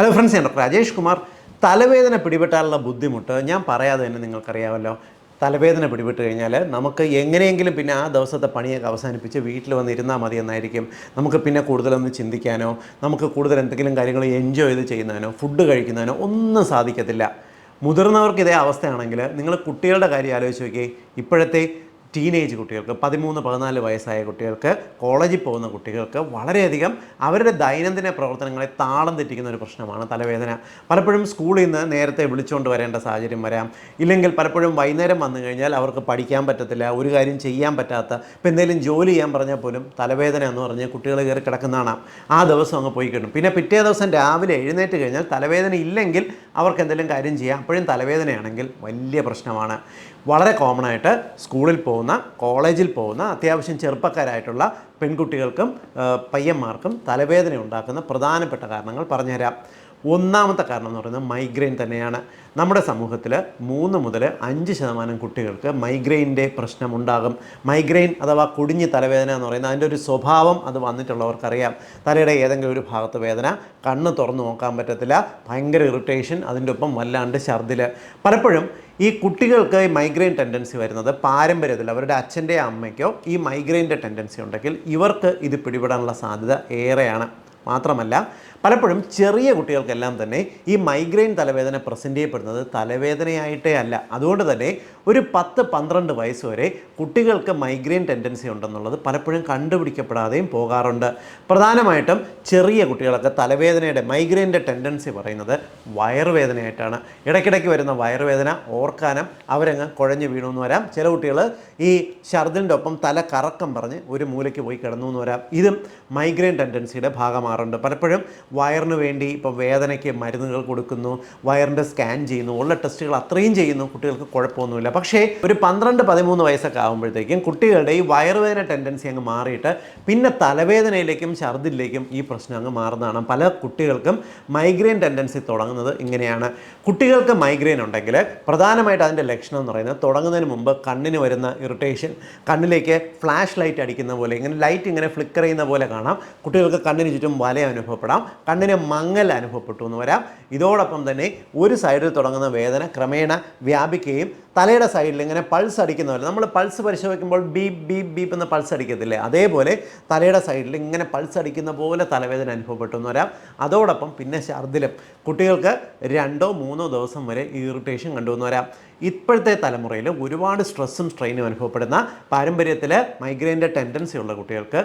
Hello friends ഞാൻ doctor Rajesh Kumar. തലവേദന പിടിപെട്ടാലുള്ള ബുദ്ധിമുട്ട് ഞാൻ പറയാതെ തന്നെ നിങ്ങൾക്കറിയാമല്ലോ. തലവേദന പിടിപെട്ട് കഴിഞ്ഞാൽ നമുക്ക് എങ്ങനെയെങ്കിലും പിന്നെ ആ ദിവസത്തെ പണിയൊക്കെ അവസാനിപ്പിച്ച് വീട്ടിൽ വന്നിരുന്നാൽ മതി എന്നായിരിക്കും. നമുക്ക് പിന്നെ കൂടുതലൊന്ന് ചിന്തിക്കാനോ നമുക്ക് കൂടുതൽ എന്തെങ്കിലും കാര്യങ്ങൾ എൻജോയ് ചെയ്ത് ചെയ്യുന്നതിനോ ഫുഡ് കഴിക്കുന്നതിനോ ഒന്നും സാധിക്കത്തില്ല. മുതിർന്നവർക്ക് ഇതേ അവസ്ഥയാണെങ്കിൽ നിങ്ങൾ കുട്ടികളുടെ കാര്യം ആലോചിച്ച് നോക്കി ഇപ്പോഴത്തെ ടീനേജ് കുട്ടികൾക്ക് പതിമൂന്ന് പതിനാല് വയസ്സായ കുട്ടികൾക്ക് കോളേജിൽ പോകുന്ന കുട്ടികൾക്ക് വളരെയധികം അവരുടെ ദൈനംദിന പ്രവർത്തനങ്ങളെ താളം തെറ്റിക്കുന്ന ഒരു പ്രശ്നമാണ് തലവേദന. പലപ്പോഴും സ്കൂളിൽ നിന്ന് നേരത്തെ വിളിച്ചുകൊണ്ട് വരേണ്ട സാഹചര്യം വരാം. ഇല്ലെങ്കിൽ പലപ്പോഴും വൈകുന്നേരം വന്നു കഴിഞ്ഞാൽ അവർക്ക് പഠിക്കാൻ പറ്റത്തില്ല ഒരു കാര്യം ചെയ്യാൻ പറ്റാത്ത ഇപ്പം എന്തെങ്കിലും ജോലി ചെയ്യാൻ പറഞ്ഞാൽ പോലും തലവേദന എന്ന് പറഞ്ഞ് കുട്ടികൾ കയറി കിടക്കുന്നതാണ് ആ ദിവസം അങ്ങ് പോയി കിട്ടും. പിന്നെ പിറ്റേ ദിവസം രാവിലെ എഴുന്നേറ്റ് കഴിഞ്ഞാൽ തലവേദന ഇല്ലെങ്കിൽ അവർക്ക് എന്തെങ്കിലും കാര്യം ചെയ്യാം. അപ്പോഴും തലവേദനയാണെങ്കിൽ വലിയ പ്രശ്നമാണ്. വളരെ കോമൺ ആയിട്ട് സ്കൂളിൽ പോകുന്ന കോളേജിൽ പോകുന്ന അത്യാവശ്യം ചെറുപ്പക്കാരായിട്ടുള്ള പെൺകുട്ടികൾക്കും പയ്യന്മാർക്കും തലവേദന ഉണ്ടാക്കുന്ന പ്രധാനപ്പെട്ട കാരണങ്ങൾ പറഞ്ഞുതരാം. ഒന്നാമത്തെ കാരണം എന്ന് പറയുന്നത് മൈഗ്രെയിൻ തന്നെയാണ്. നമ്മുടെ സമൂഹത്തിൽ മൂന്ന് മുതൽ അഞ്ച് ശതമാനം കുട്ടികൾക്ക് മൈഗ്രെയിന്റെ പ്രശ്നമുണ്ടാകും. മൈഗ്രെയിൻ അഥവാ കുടിഞ്ഞ് തലവേദന എന്ന് പറയുന്നത് അതിന്റെ ഒരു സ്വഭാവം അത് വന്നിട്ടുള്ളവർക്കറിയാം. തലയുടെ ഏതെങ്കിലും ഒരു ഭാഗത്ത് വേദന കണ്ണ് തുറന്നു നോക്കാൻ പറ്റത്തില്ല ഭയങ്കര ഇറിറ്റേഷൻ അതിന്റെ ഒപ്പം വല്ലാണ്ട് ഛർദിൽ പലപ്പോഴും ഈ കുട്ടികൾക്ക് ഈ മൈഗ്രെയിൻ ടെൻഡൻസി വരുന്നത് പാരമ്പര്യത്തിൽ അവരുടെ അച്ഛന്റെ അമ്മയ്ക്കോ ഈ മൈഗ്രെയിന്റെ ടെൻഡൻസി ഉണ്ടെങ്കിൽ ഇവർക്ക് ഇത് പിടിപെടാനുള്ള സാധ്യത ഏറെയാണ്. മാത്രമല്ല പലപ്പോഴും ചെറിയ കുട്ടികൾക്കെല്ലാം തന്നെ ഈ മൈഗ്രെയിൻ തലവേദന പ്രസന്റ് ചെയ്യപ്പെടുന്നത് തലവേദനയായിട്ടേ അല്ല. അതുകൊണ്ട് തന്നെ ഒരു പത്ത് പന്ത്രണ്ട് വയസ്സ് വരെ കുട്ടികൾക്ക് മൈഗ്രെയിൻ ടെൻഡൻസി ഉണ്ടെന്നുള്ളത് പലപ്പോഴും കണ്ടുപിടിക്കപ്പെടാതെയും പോകാറുണ്ട്. പ്രധാനമായിട്ടും ചെറിയ കുട്ടികളൊക്കെ തലവേദനയുടെ മൈഗ്രെയിന്റെ ടെൻഡൻസി പറയുന്നത് വയറുവേദനയായിട്ടാണ്. ഇടയ്ക്കിടയ്ക്ക് വരുന്ന വയറുവേദന ഓർക്കാനം അവരങ്ങ് കുഴഞ്ഞു വീണമെന്ന് വരാം. ചില കുട്ടികൾ ഈ ഛർദിന്റെ ഒപ്പം തല കറക്കം പറഞ്ഞ് ഒരു മൂലയ്ക്ക് പോയി കിടന്നു എന്ന് വരാം. ഇതും മൈഗ്രെയിൻ ടെൻഡൻസിയുടെ ഭാഗമാറുണ്ട്. പലപ്പോഴും വയറിന് വേണ്ടി ഇപ്പോൾ വേദനയ്ക്ക് മരുന്നുകൾ കൊടുക്കുന്നു വയറിന്റെ സ്കാൻ ചെയ്യുന്നു ഉള്ള ടെസ്റ്റുകൾ അത്രയും ചെയ്യുന്നു കുട്ടികൾക്ക് കുഴപ്പമൊന്നുമില്ല. പക്ഷേ ഒരു പന്ത്രണ്ട് പതിമൂന്ന് വയസ്സൊക്കെ ആകുമ്പോഴത്തേക്കും കുട്ടികളുടെ ഈ വയറുവേദന ടെൻഡൻസി അങ്ങ് മാറിയിട്ട് പിന്നെ തലവേദനയിലേക്കും ഛർദിലേക്കും ഈ പ്രശ്നം അങ്ങ് മാറുന്നതാണ്. പല കുട്ടികൾക്കും മൈഗ്രെയിൻ ടെൻഡൻസി തുടങ്ങുന്നത് ഇങ്ങനെയാണ്. കുട്ടികൾക്ക് മൈഗ്രെയിൻ ഉണ്ടെങ്കിൽ പ്രധാനമായിട്ട് അതിന്റെ ലക്ഷണം എന്ന് പറയുന്നത് തുടങ്ങുന്നതിന് മുമ്പ് കണ്ണിന് വരുന്ന ഇറിറ്റേഷൻ കണ്ണിലേക്ക് ഫ്ലാഷ് ലൈറ്റ് അടിക്കുന്ന പോലെ ഇങ്ങനെ ലൈറ്റ് ഇങ്ങനെ ഫ്ലിക്കർ ചെയ്യുന്ന പോലെ കാണാം. കുട്ടികൾക്ക് കണ്ണിന് ചുറ്റും വല അനുഭവപ്പെടാം. കണ്ണിന് മങ്ങൽ അനുഭവപ്പെട്ടു എന്ന് വരാം. ഇതോടൊപ്പം തന്നെ ഒരു സൈഡിൽ തുടങ്ങുന്ന വേദന ക്രമേണ വ്യാപിക്കുകയും തലയുടെ സൈഡിൽ ഇങ്ങനെ പൾസ് അടിക്കുന്ന പോലെ. നമ്മൾ പൾസ് പരിശോധിക്കുമ്പോൾ ബീപ് ബീപ് ബീപ്പ് എന്ന് പൾസ് അടിക്കത്തില്ലേ? അതേപോലെ തലയുടെ സൈഡിൽ ഇങ്ങനെ പൾസ് അടിക്കുന്ന പോലെ തലവേദന അനുഭവപ്പെട്ടു എന്ന് വരാം. അതോടൊപ്പം പിന്നെ ഛർദിലും കുട്ടികൾക്ക് രണ്ടോ മൂന്നോ ദിവസം വരെ ഇറിറ്റേഷൻ കണ്ടുവന്ന് വരാം. ഇപ്പോഴത്തെ തലമുറയിൽ ഒരുപാട് സ്ട്രെസ്സും സ്ട്രെയിനും അനുഭവപ്പെടുന്ന പാരമ്പര്യത്തിൽ മൈഗ്രെയിന്റെ ടെൻഡൻസി ഉള്ള കുട്ടികൾക്ക്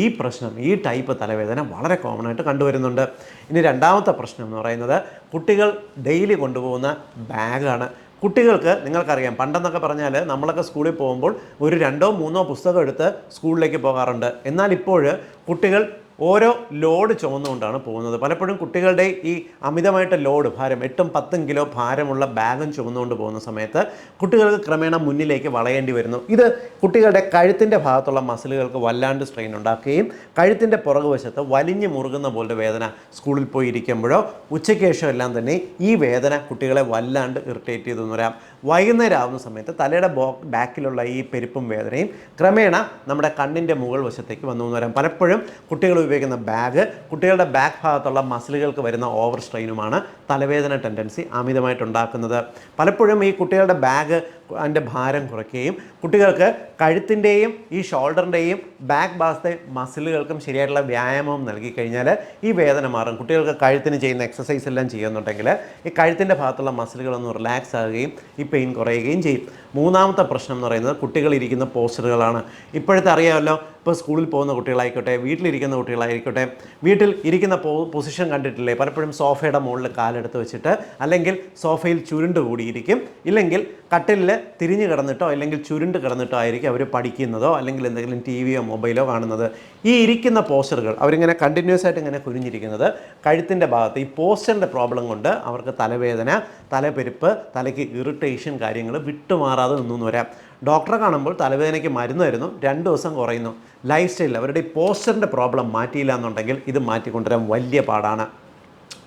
ഈ പ്രശ്നം ഈ ടൈപ്പ് തലവേദന വളരെ കോമൺ ആയിട്ട് കണ്ടുവരുന്നുണ്ട്. ഇനി രണ്ടാമത്തെ പ്രശ്നം എന്ന് പറയുന്നത് കുട്ടികൾ ഡെയിലി കൊണ്ടുപോകുന്ന ബാഗാണ്. കുട്ടികൾക്ക് നിങ്ങൾക്കറിയാം പണ്ടെന്നൊക്കെ പറഞ്ഞാൽ നമ്മളൊക്കെ സ്കൂളിൽ പോകുമ്പോൾ ഒരു രണ്ടോ മൂന്നോ പുസ്തകം എടുത്ത് സ്കൂളിലേക്ക് പോകാറുണ്ട്. എന്നാൽ ഇപ്പോൾ കുട്ടികൾ ഓരോ ലോഡ് ചുമന്നുകൊണ്ടാണ് പോകുന്നത്. പലപ്പോഴും കുട്ടികളുടെ ഈ അമിതമായിട്ട് ലോഡ് ഭാരം എട്ടും പത്തും കിലോ ഭാരമുള്ള ബാഗും ചുമന്നുകൊണ്ട് പോകുന്ന സമയത്ത് കുട്ടികൾക്ക് ക്രമേണ മുന്നിലേക്ക് വളയേണ്ടി വരുന്നു. ഇത് കുട്ടികളുടെ കഴുത്തിന്റെ ഭാഗത്തുള്ള മസിലുകൾക്ക് വല്ലാണ്ട് സ്ട്രെയിൻ ഉണ്ടാക്കുകയും കഴുത്തിന്റെ പുറകുവശത്ത് വലിഞ്ഞു മുറുകുന്ന പോലെ വേദന സ്കൂളിൽ പോയി ഇരിക്കുമ്പോഴോ ഉച്ചയ്ക്ക് ശേഷം എല്ലാം തന്നെ ഈ വേദന കുട്ടികളെ വല്ലാണ്ട് ഇറിറ്റേറ്റ് ചെയ്തെന്ന് വരാം വൈകുന്നേരം ആവുന്ന സമയത്ത് തലയുടെ ബോ ബാക്കിലുള്ള ഈ പെരുപ്പും വേദനയും ക്രമേണ നമ്മുടെ കണ്ണിന്റെ മുകൾ വശത്തേക്ക് വന്നു എന്ന് വരാം പലപ്പോഴും കുട്ടികൾ ഉപയോഗിക്കുന്ന ബാഗ് കുട്ടികളുടെ ബാക്ക് ഭാഗത്തുള്ള മസിലുകൾക്ക് വരുന്ന ഓവർ സ്ട്രെയിനുമാണ് തലവേദന ടെൻഡൻസി അമിതമായിട്ടുണ്ടാക്കുന്നത്. പലപ്പോഴും ഈ കുട്ടികളുടെ ബാഗ് അതിന്റെ ഭാരം കുറയ്ക്കുകയും കുട്ടികൾക്ക് കഴുത്തിന്റെയും ഈ ഷോൾഡറിന്റെയും ബാക്ക് ഭാഗത്തെ മസിലുകൾക്കും ശരിയായിട്ടുള്ള വ്യായാമം നൽകി കഴിഞ്ഞാൽ ഈ വേദന മാറും. കുട്ടികൾക്ക് കഴുത്തിന് ചെയ്യുന്ന എക്സസൈസ് എല്ലാം ചെയ്യുന്നുണ്ടെങ്കിൽ ഈ കഴുത്തിന്റെ ഭാഗത്തുള്ള മസിലുകളൊന്ന് റിലാക്സ് ആകുകയും ഈ പെയിൻ കുറയുകയും ചെയ്യും. മൂന്നാമത്തെ പ്രശ്നം എന്ന് പറയുന്നത് കുട്ടികൾ ഇരിക്കുന്ന പോസ്റ്ററുകളാണ്. ഇപ്പോഴത്തെ അറിയാമല്ലോ ഇപ്പോൾ സ്കൂളിൽ പോകുന്ന കുട്ടികളായിക്കോട്ടെ വീട്ടിലിരിക്കുന്ന കുട്ടികളായിക്കോട്ടെ വീട്ടിൽ ഇരിക്കുന്ന പൊസിഷൻ കണ്ടിട്ടില്ലേ? പലപ്പോഴും സോഫയുടെ മുകളിൽ കാലെടുത്ത് വെച്ചിട്ട് അല്ലെങ്കിൽ സോഫയിൽ ചുരുണ്ട് കൂടിയിരിക്കും. ഇല്ലെങ്കിൽ കട്ടിലിൽ തിരിഞ്ഞ് കിടന്നിട്ടോ അല്ലെങ്കിൽ ചുരുണ്ട് കിടന്നിട്ടോ ആയിരിക്കും അവർ പഠിക്കുന്നതോ അല്ലെങ്കിൽ എന്തെങ്കിലും ടി വിയോ മൊബൈലോ കാണുന്നത്. ഈ ഇരിക്കുന്ന പോസ്റ്ററുകൾ അവരിങ്ങനെ കണ്ടിന്യൂസ് ആയിട്ട് ഇങ്ങനെ കുനിഞ്ഞിരിക്കുന്നത് കഴുത്തിന്റെ ഭാഗത്ത്. ഈ പോസ്റ്ററിന്റെ പ്രോബ്ലം കൊണ്ട് അവർക്ക് തലവേദന തലപ്പെരുപ്പ് തലയ്ക്ക് ഇറിറ്റേഷൻ കാര്യങ്ങൾ വിട്ടുമാറാതെ നിന്നു വരാം ഡോക്ടറെ കാണുമ്പോൾ തലവേദനയ്ക്ക് മരുന്ന് തരുന്നു രണ്ട് ദിവസം കുറയുന്നു. ലൈഫ് സ്റ്റൈലിൽ അവരുടെ ഈ പോസ്റ്ററിന്റെ പ്രോബ്ലം മാറ്റിയില്ല എന്നുണ്ടെങ്കിൽ ഇത് മാറ്റിക്കൊണ്ടുവരാൻ വലിയ പാടാണ്.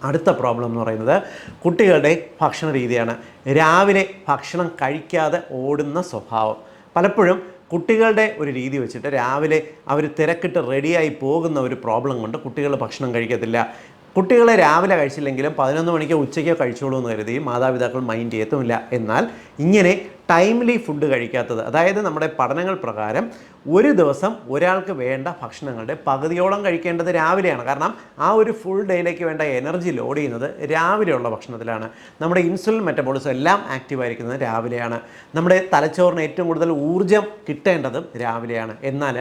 അടുത്ത പ്രോബ്ലം എന്ന് പറയുന്നത് കുട്ടികളുടെ ഭക്ഷണ രീതിയാണ്. രാവിലെ ഭക്ഷണം കഴിക്കാതെ ഓടുന്ന സ്വഭാവം. പലപ്പോഴും കുട്ടികളുടെ ഒരു രീതി വെച്ചിട്ട് രാവിലെ അവർ തിരക്കിട്ട് റെഡിയായി പോകുന്ന ഒരു പ്രോബ്ലം കൊണ്ട് കുട്ടികൾ ഭക്ഷണം കഴിക്കത്തില്ല. കുട്ടികളെ രാവിലെ കഴിച്ചില്ലെങ്കിലും പതിനൊന്ന് മണിക്കോ ഉച്ചയ്ക്കോ കഴിച്ചോളൂ എന്ന് കരുതി മാതാപിതാക്കൾ മൈൻഡ് ചെയ്യത്തുമില്ല. എന്നാൽ ഇങ്ങനെ ടൈംലി ഫുഡ് കഴിക്കാത്തത്. അതായത് നമ്മുടെ പഠനങ്ങൾ പ്രകാരം ഒരു ദിവസം ഒരാൾക്ക് വേണ്ട ഭക്ഷണങ്ങളുടെ പകുതിയോളം കഴിക്കേണ്ടത് രാവിലെയാണ്. കാരണം ആ ഒരു ഫുൾ ഡേയിലേക്ക് വേണ്ട എനർജി ലോഡ് ചെയ്യുന്നത് രാവിലെയുള്ള ഭക്ഷണത്തിലാണ്. നമ്മുടെ ഇൻസുലിൻ മെറ്റബോളിസം എല്ലാം ആക്റ്റീവായിരിക്കുന്നത് രാവിലെയാണ്. നമ്മുടെ തലച്ചോറിന് ഏറ്റവും കൂടുതൽ ഊർജം കിട്ടേണ്ടതും രാവിലെയാണ്. എന്നാൽ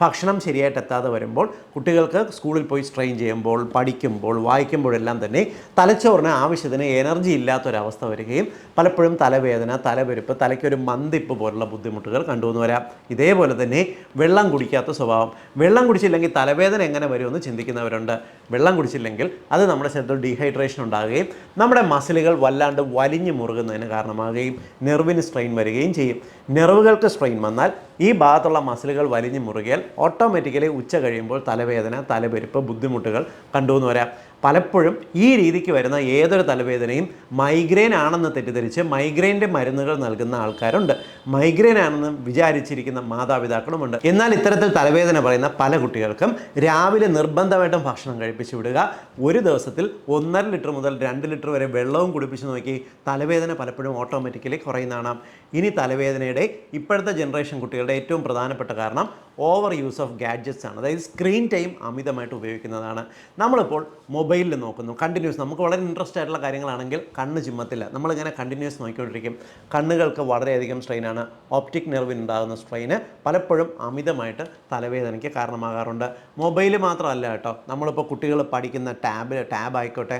ഭക്ഷണം ശരിയായിട്ട് എത്താതെ വരുമ്പോൾ കുട്ടികൾക്ക് സ്കൂളിൽ പോയി സ്ട്രെയിൻ ചെയ്യുമ്പോൾ പഠിക്കുമ്പോൾ വായിക്കുമ്പോഴെല്ലാം തന്നെ തലച്ചോറിന് ആവശ്യത്തിന് എനർജി ഇല്ലാത്തൊരവസ്ഥ വരികയും പലപ്പോഴും തലവേദന തലവെരുപ്പ് തലയ്ക്കൊരു മന്തിപ്പ് പോലുള്ള ബുദ്ധിമുട്ടുകൾ കണ്ടുവന്ന് വരാം. ഇതേപോലെ തന്നെ വെള്ളം കുടിക്കാത്ത സ്വഭാവം. വെള്ളം കുടിച്ചില്ലെങ്കിൽ തലവേദന എങ്ങനെ വരുമെന്ന് ചിന്തിക്കുന്നവരുണ്ട്. വെള്ളം കുടിച്ചില്ലെങ്കിൽ അത് നമ്മുടെ ശരീരത്തിൽ ഡീഹൈഡ്രേഷൻ ഉണ്ടാകുകയും നമ്മുടെ മസിലുകൾ വല്ലാണ്ട് വലിഞ്ഞു മുറുകുന്നതിന് കാരണമാകുകയും നെർവിന് സ്ട്രെയിൻ വരികയും ചെയ്യും. നെർവുകൾക്ക് സ്ട്രെയിൻ വന്നാൽ ഈ ഭാഗത്തുള്ള മസിലുകൾ വലിഞ്ഞു മുറുകിയാൽ ഓട്ടോമാറ്റിക്കലി ഉച്ച കഴിയുമ്പോൾ തലവേദന തലപെരുപ്പ് ബുദ്ധിമുട്ടുകൾ കണ്ടു എന്ന് വരാം. പലപ്പോഴും ഈ രീതിക്ക് വരുന്ന ഏതൊരു തലവേദനയും മൈഗ്രെയിൻ ആണെന്ന് തെറ്റിദ്ധരിച്ച് മൈഗ്രെയിന്റെ മരുന്നുകൾ നൽകുന്ന ആൾക്കാരുണ്ട്. മൈഗ്രെയിൻ ആണെന്ന് വിചാരിച്ചിരിക്കുന്ന മാതാപിതാക്കളുമുണ്ട്. എന്നാൽ ഇത്തരത്തിൽ തലവേദന പറയുന്ന പല കുട്ടികൾക്കും രാവിലെ നിർബന്ധമായിട്ടും ഭക്ഷണം കഴിപ്പിച്ചു വിടുക ഒരു ദിവസത്തിൽ ഒന്നര ലിറ്റർ മുതൽ രണ്ട് ലിറ്റർ വരെ വെള്ളവും കുടിപ്പിച്ച് നോക്കി തലവേദന പലപ്പോഴും ഓട്ടോമാറ്റിക്കലി കുറയുന്നതാണ്. ഇനി തലവേദനയുടെ ഇപ്പോഴത്തെ ജനറേഷൻ കുട്ടികളുടെ ഏറ്റവും പ്രധാനപ്പെട്ട കാരണം ഓവർ യൂസ് ഓഫ് ഗാഡ്ജറ്റ്സ് ആണ്. അതായത് സ്ക്രീൻ ടൈം അമിതമായിട്ട് ഉപയോഗിക്കുന്നതാണ്. നമ്മളിപ്പോൾ മൊബൈലിൽ നോക്കുന്നു. കണ്ടിന്യൂസ് നമുക്ക് വളരെ ഇൻട്രസ്റ്റ് ആയിട്ടുള്ള കാര്യങ്ങളാണെങ്കിൽ കണ്ണ് ചിമ്മത്തില്ല നമ്മളിങ്ങനെ കണ്ടിന്യൂസ് നോക്കിക്കൊണ്ടിരിക്കും. കണ്ണുകൾക്ക് വളരെയധികം സ്ട്രെയിനാണ് ഓപ്റ്റിക് നെർവിന് ഉണ്ടാകുന്ന സ്ട്രെയിന് പലപ്പോഴും അമിതമായിട്ട് തലവേദനയ്ക്ക് കാരണമാകാറുണ്ട്. മൊബൈൽ മാത്രമല്ല കേട്ടോ. നമ്മളിപ്പോൾ കുട്ടികൾ പഠിക്കുന്ന ടാബ് ടാബ് ആയിക്കോട്ടെ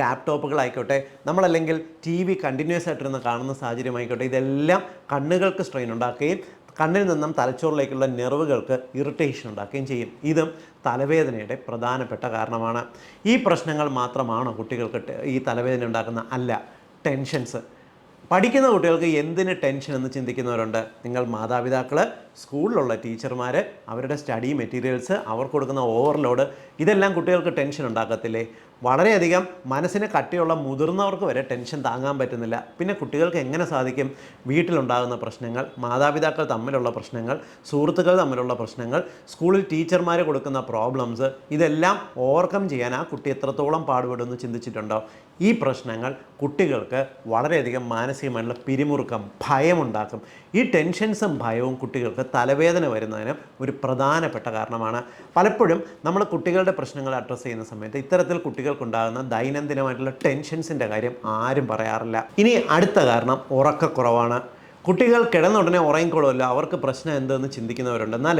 ലാപ്ടോപ്പുകളായിക്കോട്ടെ നമ്മളല്ലെങ്കിൽ ടി വി കണ്ടിന്യൂസ് ആയിട്ടിരുന്ന് കാണുന്ന സാഹചര്യമായിക്കോട്ടെ ഇതെല്ലാം കണ്ണുകൾക്ക് സ്ട്രെയിൻ ഉണ്ടാക്കുകയും കണ്ണിൽ നിന്നും തലച്ചോറിലേക്കുള്ള നെർവുകൾക്ക് ഇറിറ്റേഷൻ ഉണ്ടാക്കുകയും ചെയ്യും. ഇതും തലവേദനയുടെ പ്രധാനപ്പെട്ട കാരണമാണ്. ഈ പ്രശ്നങ്ങൾ മാത്രമാണോ കുട്ടികൾക്ക് ഈ തലവേദന ഉണ്ടാക്കുന്ന അല്ല ടെൻഷൻസ് പഠിക്കുന്ന കുട്ടികൾക്ക് എന്തിന് ടെൻഷൻ എന്ന് ചിന്തിക്കുന്നവരുണ്ട്? നിങ്ങൾ മാതാപിതാക്കൾ സ്കൂളിലുള്ള ടീച്ചർമാർ അവരുടെ സ്റ്റഡി മെറ്റീരിയൽസ് അവർ കൊടുക്കുന്ന ഓവർലോഡ് ഇതെല്ലാം കുട്ടികൾക്ക് ടെൻഷൻ ഉണ്ടാക്കത്തില്ലേ? വളരെയധികം മനസ്സിന് കട്ടിയുള്ള മുതിർന്നവർക്ക് വരെ ടെൻഷൻ താങ്ങാൻ പറ്റുന്നില്ല. പിന്നെ കുട്ടികൾക്ക് എങ്ങനെ സാധിക്കും? വീട്ടിലുണ്ടാകുന്ന പ്രശ്നങ്ങൾ മാതാപിതാക്കൾ തമ്മിലുള്ള പ്രശ്നങ്ങൾ സുഹൃത്തുക്കൾ തമ്മിലുള്ള പ്രശ്നങ്ങൾ സ്കൂളിൽ ടീച്ചർമാർ കൊടുക്കുന്ന പ്രോബ്ലംസ് ഇതെല്ലാം ഓവർകം ചെയ്യാൻ ആ കുട്ടി എത്രത്തോളം പാടുപെടുമെന്ന് ചിന്തിച്ചിട്ടുണ്ടോ? ഈ പ്രശ്നങ്ങൾ കുട്ടികൾക്ക് വളരെയധികം മാനസികമായിട്ടുള്ള പിരിമുറുക്കം ഭയമുണ്ടാക്കും. ഈ ടെൻഷൻസും ഭയവും കുട്ടികൾക്ക് തലവേദന വരുന്നതിന് ഒരു പ്രധാനപ്പെട്ട കാരണമാണ്. പലപ്പോഴും നമ്മൾ കുട്ടികളുടെ പ്രശ്നങ്ങൾ അഡ്രസ്സ് ചെയ്യുന്ന സമയത്ത് ഇത്തരത്തിൽ കുട്ടികൾക്കുണ്ടാകുന്ന ദൈനംദിനമായിട്ടുള്ള ടെൻഷൻസിന്റെ കാര്യം ആരും പറയാറില്ല. ഇനി അടുത്ത കാരണം ഉറക്കക്കുറവാണ്. കുട്ടികൾ കിടന്ന ഉടനെ ഉറങ്ങിക്കൊള്ളുമല്ലോ അവർക്ക് പ്രശ്നം എന്തെന്ന് ചിന്തിക്കുന്നവരുണ്ട്. എന്നാൽ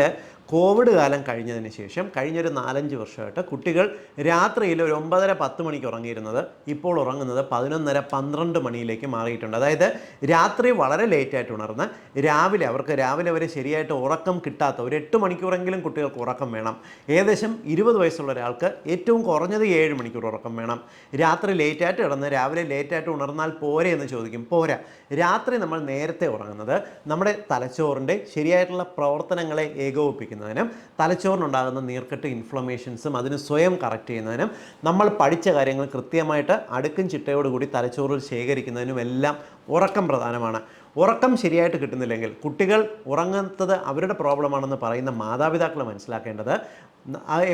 കോവിഡ് കാലം കഴിഞ്ഞതിന് ശേഷം കഴിഞ്ഞൊരു നാലഞ്ച് വർഷമായിട്ട് കുട്ടികൾ രാത്രിയിൽ ഒരു ഒമ്പതര പത്ത് മണിക്ക് ഉറങ്ങിയിരുന്നത് ഇപ്പോൾ ഉറങ്ങുന്നത് പതിനൊന്നര പന്ത്രണ്ട് മണിയിലേക്ക് മാറിയിട്ടുണ്ട്. അതായത് രാത്രി വളരെ ലേറ്റായിട്ട് ഉണർന്ന് രാവിലെ അവർക്ക് രാവിലെ വരെ ശരിയായിട്ട് ഉറക്കം കിട്ടാത്ത ഒരു എട്ട് മണിക്കൂറെങ്കിലും കുട്ടികൾക്ക് ഉറക്കം വേണം. ഏകദേശം ഇരുപത് വയസ്സുള്ള ഒരാൾക്ക് ഏറ്റവും കുറഞ്ഞത് ഏഴ് മണിക്കൂർ ഉറക്കം വേണം. രാത്രി ലേറ്റായിട്ട് കിടന്ന് രാവിലെ ലേറ്റായിട്ട് ഉണർന്നാൽ പോരെ എന്ന് ചോദിക്കും. പോരാ. രാത്രി നമ്മൾ നേരത്തെ ഉറങ്ങുന്നത് നമ്മുടെ തലച്ചോറിന്റെ ശരിയായിട്ടുള്ള പ്രവർത്തനങ്ങളെ ഏകോപിപ്പിക്കുന്നതിനും തലച്ചോറിനുണ്ടാകുന്ന നീർക്കെട്ട് ഇൻഫ്ലമേഷൻസും അതിന് സ്വയം കറക്റ്റ് ചെയ്യുന്നതിനും നമ്മൾ പഠിച്ച കാര്യങ്ങൾ കൃത്യമായിട്ട് അടുക്കും ചിട്ടയോടുകൂടി തലച്ചോറിൽ ശേഖരിക്കുന്നതിനും എല്ലാം ഉറക്കം പ്രധാനമാണ്. ഉറക്കം ശരിയായിട്ട് കിട്ടുന്നില്ലെങ്കിൽ കുട്ടികൾ ഉറങ്ങാത്തത് അവരുടെ പ്രോബ്ലമാണെന്ന് പറയുന്ന മാതാപിതാക്കൾ മനസ്സിലാക്കേണ്ടത്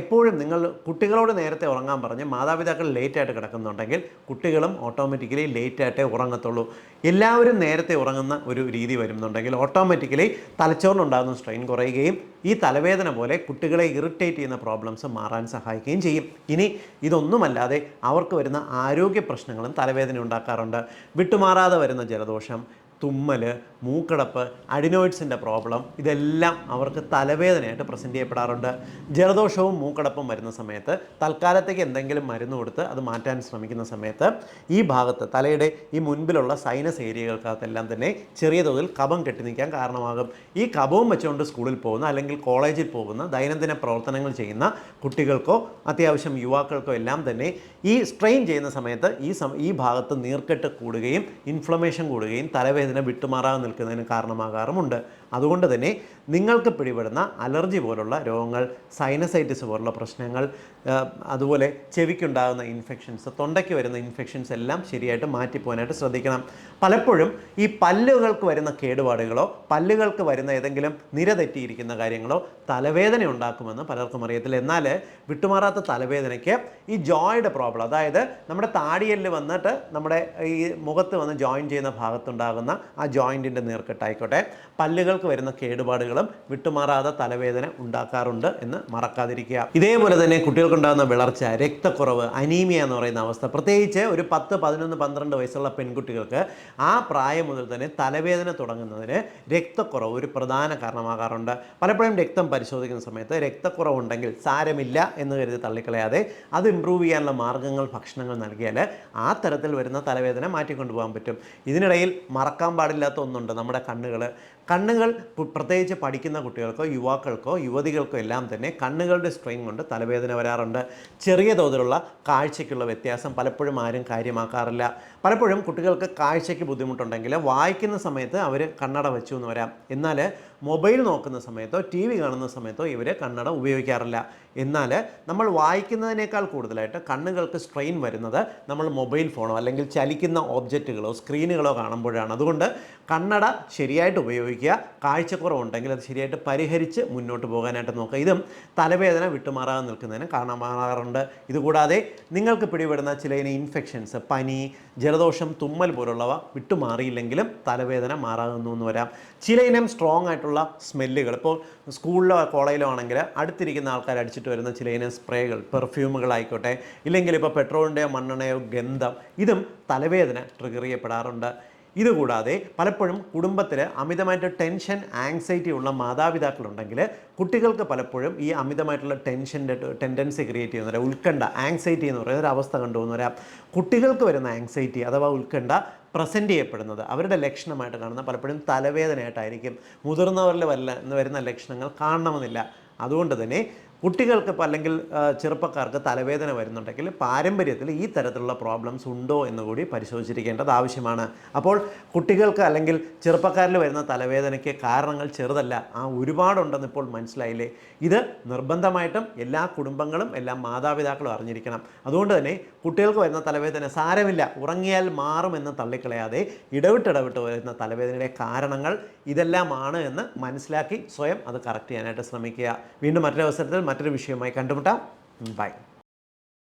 എപ്പോഴും നിങ്ങൾ കുട്ടികളോട് നേരത്തെ ഉറങ്ങാൻ പറഞ്ഞ് മാതാപിതാക്കൾ ലേറ്റായിട്ട് കിടക്കുന്നുണ്ടെങ്കിൽ കുട്ടികളും ഓട്ടോമാറ്റിക്കലി ലേറ്റായിട്ടേ ഉറങ്ങത്തുള്ളൂ. എല്ലാവരും നേരത്തെ ഉറങ്ങുന്ന ഒരു രീതി വരുന്നുണ്ടെങ്കിൽ ഓട്ടോമാറ്റിക്കലി തലച്ചോറിനുണ്ടാകുന്ന സ്ട്രെയിൻ കുറയുകയും ഈ തലവേദന പോലെ കുട്ടികളെ ഇറിറ്റേറ്റ് ചെയ്യുന്ന പ്രോബ്ലംസ് മാറാൻ സഹായിക്കുകയും ചെയ്യും. ഇനി ഇതൊന്നുമല്ലാതെ അവർക്ക് വരുന്ന ആരോഗ്യ പ്രശ്നങ്ങളും തലവേദന ഉണ്ടാക്കാറുണ്ട്. വിട്ടുമാറാതെ വരുന്ന ജലദോഷം തുമ്മൽ മൂക്കടപ്പ് അഡിനോയിഡ്സിന്റെ പ്രോബ്ലം ഇതെല്ലാം അവർക്ക് തലവേദനയായിട്ട് പ്രസന്റ് ചെയ്യപ്പെടാറുണ്ട്. ജലദോഷവും മൂക്കടപ്പും വരുന്ന സമയത്ത് തൽക്കാലത്തേക്ക് എന്തെങ്കിലും മരുന്ന് കൊടുത്ത് അത് മാറ്റാൻ ശ്രമിക്കുന്ന സമയത്ത് ഈ ഭാഗത്ത് തലയുടെ ഈ മുൻപിലുള്ള സൈനസ് ഏരിയകൾക്കകത്തെല്ലാം തന്നെ ചെറിയ തോതിൽ കഫം കെട്ടി നിൽക്കാൻ കാരണമാകും. ഈ കഫവും വെച്ചുകൊണ്ട് സ്കൂളിൽ പോകുന്ന അല്ലെങ്കിൽ കോളേജിൽ പോകുന്ന ദൈനംദിന പ്രവർത്തനങ്ങൾ ചെയ്യുന്ന കുട്ടികൾക്കോ അത്യാവശ്യം യുവാക്കൾക്കോ എല്ലാം തന്നെ ഈ സ്ട്രെയിൻ ചെയ്യുന്ന സമയത്ത് ഈ ഈ ഭാഗത്ത് നീർക്കെട്ട് കൂടുകയും ഇൻഫ്ലമേഷൻ കൂടുകയും തലവേദന തലവേദന വിട്ടുമാറാതെ നിൽക്കുന്നതിന് കാരണമാകാറുമുണ്ട്. അതുകൊണ്ട് തന്നെ നിങ്ങൾക്ക് പിടിപെടുന്ന അലർജി പോലുള്ള രോഗങ്ങൾ സൈനസൈറ്റിസ് പോലുള്ള പ്രശ്നങ്ങൾ അതുപോലെ ചെവിക്കുണ്ടാകുന്ന ഇൻഫെക്ഷൻസ് തൊണ്ടയ്ക്ക് വരുന്ന ഇൻഫെക്ഷൻസ് എല്ലാം ശരിയായിട്ട് മാറ്റിപ്പോകാനായിട്ട് ശ്രദ്ധിക്കണം. പലപ്പോഴും ഈ പല്ലുകൾക്ക് വരുന്ന കേടുപാടുകളോ പല്ലുകൾക്ക് വരുന്ന ഏതെങ്കിലും നിര തെറ്റിയിരിക്കുന്ന കാര്യങ്ങളോ തലവേദന ഉണ്ടാക്കുമെന്ന് പലർക്കും അറിയത്തില്ല. എന്നാൽ വിട്ടുമാറാത്ത തലവേദനയ്ക്ക് ഈ ജോയുടെ പ്രോബ്ലം അതായത് നമ്മുടെ താടിയല്ല് വന്നിട്ട് നമ്മുടെ ഈ മുഖത്ത് വന്ന് ജോയിൻ ചെയ്യുന്ന ഭാഗത്തുണ്ടാകുന്ന ആ ജോയിന്റിന്റെ നീർക്കെട്ടായിക്കോട്ടെ. പല്ലുകൾക്ക് വരുന്ന കേടുപാടുകളും വിട്ടുമാറാതെ തലവേദന ഉണ്ടാക്കാറുണ്ട് എന്ന് മറക്കാതിരിക്കുക. ഇതേപോലെ തന്നെ കുട്ടികൾക്കുണ്ടാകുന്ന വിളർച്ച രക്തക്കുറവ് അനീമിയ എന്ന് പറയുന്ന അവസ്ഥ പ്രത്യേകിച്ച് ഒരു പത്ത് പതിനൊന്ന് പന്ത്രണ്ട് വയസ്സുള്ള പെൺകുട്ടികൾക്ക് ആ പ്രായം മുതൽ തന്നെ തലവേദന തുടങ്ങുന്നതിന് രക്തക്കുറവ് ഒരു പ്രധാന കാരണമാകാറുണ്ട്. പലപ്പോഴും രക്തം പരിശോധിക്കുന്ന സമയത്ത് രക്തക്കുറവുണ്ടെങ്കിൽ സാരമില്ല എന്ന് കരുതി തള്ളിക്കളയാതെ അത് ഇമ്പ്രൂവ് ചെയ്യാനുള്ള മാർഗങ്ങൾ ഭക്ഷണങ്ങൾ നൽകിയാൽ ആ തരത്തിൽ വരുന്ന തലവേദന മാറ്റിക്കൊണ്ടുപോകാൻ പറ്റും. ഇതിനിടയിൽ മറക്കാൻ പാടില്ലാത്ത ഒന്നുണ്ട്. നമ്മുടെ കണ്ണുകൾ കണ്ണുകൾ പ്രത്യേകിച്ച് പഠിക്കുന്ന കുട്ടികൾക്കോ യുവാക്കൾക്കോ യുവതികൾക്കോ എല്ലാം തന്നെ കണ്ണുകളുടെ സ്ട്രെയിൻ കൊണ്ട് തലവേദന വരാറുണ്ട്. ചെറിയ തോതിലുള്ള കാഴ്ചയ്ക്കുള്ള വ്യത്യാസം പലപ്പോഴും ആരും കാര്യമാക്കാറില്ല. പലപ്പോഴും കുട്ടികൾക്ക് കാഴ്ചയ്ക്ക് ബുദ്ധിമുട്ടുണ്ടെങ്കിൽ വായിക്കുന്ന സമയത്ത് അവർ കണ്ണട വെച്ചു എന്ന് വരാം. എന്നാൽ മൊബൈൽ നോക്കുന്ന സമയത്തോ ടി വി കാണുന്ന സമയത്തോ ഇവർ കണ്ണട ഉപയോഗിക്കാറില്ല. എന്നാൽ നമ്മൾ വായിക്കുന്നതിനേക്കാൾ കൂടുതലായിട്ട് കണ്ണുകൾക്ക് സ്ട്രെയിൻ വരുന്നത് നമ്മൾ മൊബൈൽ ഫോണോ അല്ലെങ്കിൽ ചലിക്കുന്ന ഓബ്ജക്റ്റുകളോ സ്ക്രീനുകളോ കാണുമ്പോഴാണ്. അതുകൊണ്ട് കണ്ണട ശരിയായിട്ട് ഉപയോഗിക്കുക കാഴ്ചക്കുറവുണ്ടെങ്കിൽ അത് ശരിയായിട്ട് പരിഹരിച്ച് മുന്നോട്ട് പോകാനായിട്ട് നോക്കുക. ഇതും തലവേദന വിട്ടുമാറാതെ നിൽക്കുന്നതിന് കാരണമാകാറുണ്ട്. ഇതുകൂടാതെ നിങ്ങൾക്ക് പിടിപെടുന്ന ചില ഇൻഫെക്ഷൻസ് പനി ജലദോഷം തുമ്മൽ പോലുള്ളവ വിട്ടുമാറിയില്ലെങ്കിലും തലവേദന മാറാകുന്നു എന്ന് വരാം. ചില ഇനം സ്ട്രോങ് ആയിട്ടുള്ള സ്മെല്ലുകൾ. ഇപ്പോൾ സ്കൂളിലോ കോളേജിലോ ആണെങ്കിൽ അടുത്തിരിക്കുന്ന ആൾക്കാർ അടിച്ചിട്ട് വരുന്ന ചില ഇനം സ്പ്രേകൾ പെർഫ്യൂമുകളായിക്കോട്ടെ ഇല്ലെങ്കിൽ ഇപ്പോൾ പെട്രോളിന്റെയോ മണ്ണെണ്ണയോ ഗന്ധം ഇതും തലവേദന ട്രിഗർ ചെയ്യപ്പെടാറുണ്ട്. ഇതുകൂടാതെ പലപ്പോഴും കുടുംബത്തിൽ അമിതമായിട്ട് ടെൻഷൻ ആങ്സൈറ്റി ഉള്ള മാതാപിതാക്കളുണ്ടെങ്കിൽ കുട്ടികൾക്ക് പലപ്പോഴും ഈ അമിതമായിട്ടുള്ള ടെൻഷന്റെ ടെൻഡൻസി ക്രിയേറ്റ് ചെയ്യുന്ന ഒരു ഉത്കണ്ഠ ആങ്സൈറ്റി എന്ന് പറയുന്ന ഒരു അവസ്ഥ കണ്ടുവന്ന് വരാം കുട്ടികൾക്ക് വരുന്ന ആങ്സൈറ്റി അഥവാ ഉത്കണ്ഠ പ്രസന്റ് ചെയ്യപ്പെടുന്നത് അവരുടെ ലക്ഷണമായിട്ട് കാണുന്ന പലപ്പോഴും തലവേദനയായിട്ടായിരിക്കും. മുതിർന്നവരിൽ വല്ല വരുന്ന ലക്ഷണങ്ങൾ കാണണമെന്നില്ല. അതുകൊണ്ട് തന്നെ കുട്ടികൾക്ക് അല്ലെങ്കിൽ ചെറുപ്പക്കാർക്ക് തലവേദന വരുന്നുണ്ടെങ്കിൽ പാരമ്പര്യത്തിൽ ഈ തരത്തിലുള്ള പ്രോബ്ലംസ് ഉണ്ടോ എന്ന് കൂടി പരിശോധിച്ചിരിക്കേണ്ടത് ആവശ്യമാണ്. അപ്പോൾ കുട്ടികൾക്ക് അല്ലെങ്കിൽ ചെറുപ്പക്കാരിൽ വരുന്ന തലവേദനയ്ക്ക് കാരണങ്ങൾ ചെറുതല്ല ആ ഒരുപാടുണ്ടെന്ന് ഇപ്പോൾ മനസ്സിലായില്ലേ? ഇത് നിർബന്ധമായിട്ടും എല്ലാ കുടുംബങ്ങളും എല്ലാ മാതാപിതാക്കളും അറിഞ്ഞിരിക്കണം. അതുകൊണ്ട് തന്നെ കുട്ടികൾക്ക് വരുന്ന തലവേദന സാരമില്ല. ഉറങ്ങിയാൽ മാറുമെന്ന് തള്ളിക്കളയാതെ ഇടവിട്ടിടവിട്ട് ഇടവിട്ട് വരുന്ന തലവേദനയുടെ കാരണങ്ങൾ ഇതെല്ലാമാണ് എന്ന് മനസ്സിലാക്കി സ്വയം അത് കറക്റ്റ് ചെയ്യാനായിട്ട് ശ്രമിക്കുക. വീണ്ടും മറ്റൊരു അവസരത്തിൽ മറ്റൊരു വിഷയവുമായി കണ്ടുമുട്ടാം. ബൈ